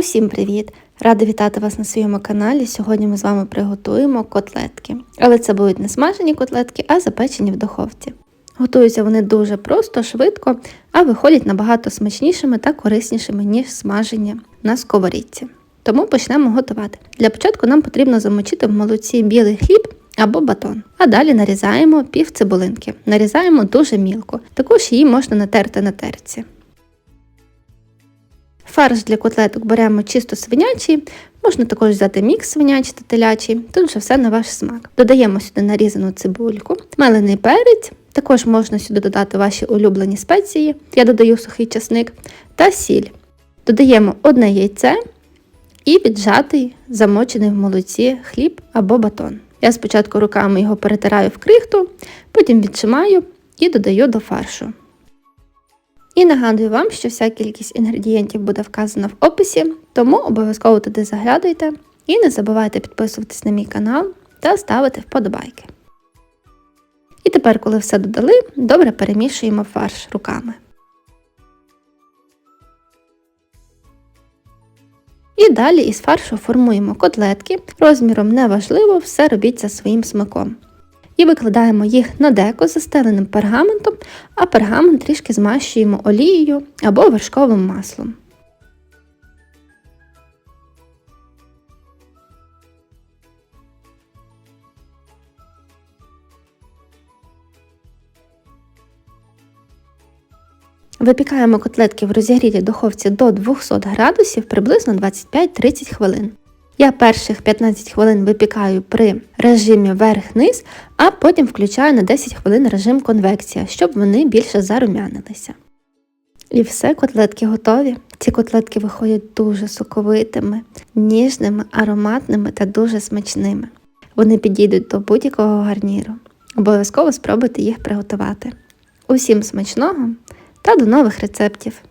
Усім привіт! Рада вітати вас на своєму каналі. Сьогодні ми з вами приготуємо котлетки. Але це будуть не смажені котлетки, а запечені в духовці. Готуються вони дуже просто, швидко, а виходять набагато смачнішими та кориснішими, ніж смажені на сковорідці. Тому почнемо готувати. Для початку нам потрібно замочити в молоці білий хліб або батон. А далі нарізаємо пів цибулинки. Нарізаємо дуже мілко. Також її можна натерти на терці. Фарш для котлеток беремо чисто свинячий, можна також взяти мікс свинячий та телячий, тут вже все на ваш смак. Додаємо сюди нарізану цибульку, мелений перець, також можна сюди додати ваші улюблені спеції, я додаю сухий часник та сіль. Додаємо одне яйце і віджатий, замочений в молоці хліб або батон. Я спочатку руками його перетираю в крихту, потім відчимаю і додаю до фаршу. І нагадую вам, що вся кількість інгредієнтів буде вказана в описі, тому обов'язково туди заглядуйте і не забувайте підписуватись на мій канал та ставити вподобайки. І тепер, коли все додали, добре перемішуємо фарш руками. І далі із фаршу формуємо котлетки. Розміром неважливо, все робіть за своїм смаком. І викладаємо їх на деко застеленим пергаментом, а пергамент трішки змащуємо олією або вершковим маслом. Випікаємо котлетки в розігрітій духовці до 200 градусів приблизно 25-30 хвилин. Я перших 15 хвилин випікаю при режимі верх-низ, а потім включаю на 10 хвилин режим конвекція, щоб вони більше зарум'янилися. І все, котлетки готові. Ці котлетки виходять дуже соковитими, ніжними, ароматними та дуже смачними. Вони підійдуть до будь-якого гарніру. Обов'язково спробуйте їх приготувати. Усім смачного та до нових рецептів!